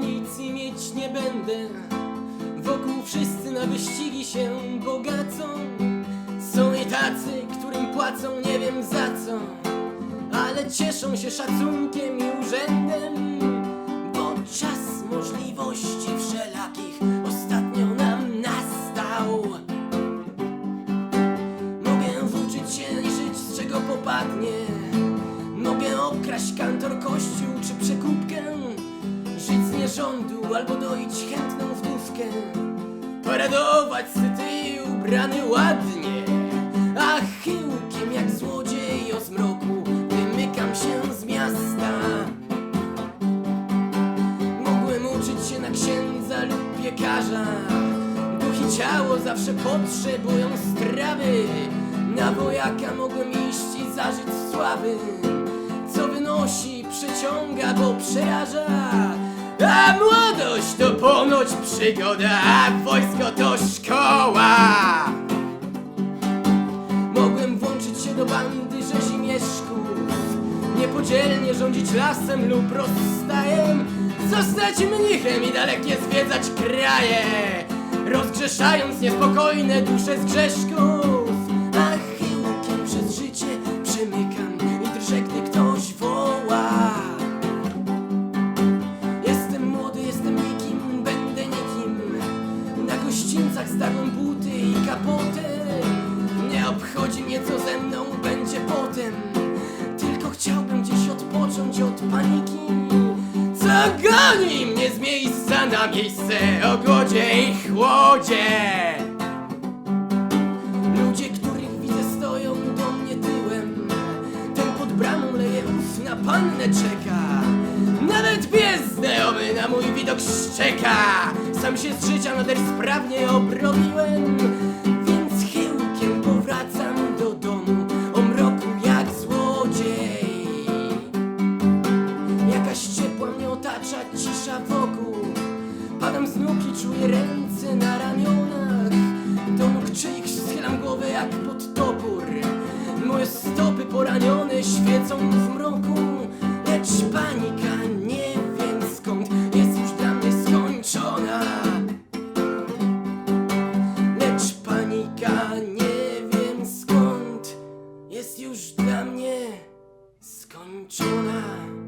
ambicji mieć nie będę. Wokół wszyscy na wyścigi się bogacą. Są i tacy, którym płacą nie wiem za co. Ale cieszą się szacunkiem i urzędem Bo czas możliwości wszelakich ostatnio nam nastał. Mogę włóczyć się i żyć z czego popadnie. Mogę okraść kantor kościół czy przekupkę Nierządu albo doić chętną wdówkę Paradować syty ubrany ładnie. A chyłkiem jak złodziej o zmroku Wymykam się z miasta. Mogłem uczyć się na księdza lub piekarza. Duch i ciało zawsze potrzebują strawy. Na wojaka mogłem iść i zażyć sławy. Co wynosi, przyciąga, bo przeraża A młodość to ponoć przygoda A wojsko to szkoła. Mogłem włączyć się do bandy rzezimieszków Niepodzielnie rządzić lasem lub rozstajem. Zostać mnichem i dalekie zwiedzać kraje Rozgrzeszając niespokojne dusze z grzeszków Gościńcach zdałem buty i kapotę Nie obchodzi mnie co ze mną będzie potem. Tylko chciałbym gdzieś odpocząć od paniki. Co goni mnie z miejsca na miejsce O głodzie i chłodzie. Ludzie, których widzę stoją do mnie tyłem. Ten pod bramą leje ów na pannę czeka. Nawet pies znajomy na mój widok szczeka. Sam się z życia nader sprawnie obrobiłem Więc chyłkiem powracam do domu. O mroku jak złodziej. Jakaś ciepła mnie otacza, cisza wokół. Padam z nóg i czuję ręce na ramionach. Do nóg czyich schylam głowę jak pod topór. Moje stopy poranione świecą w mroku na mnie skończona.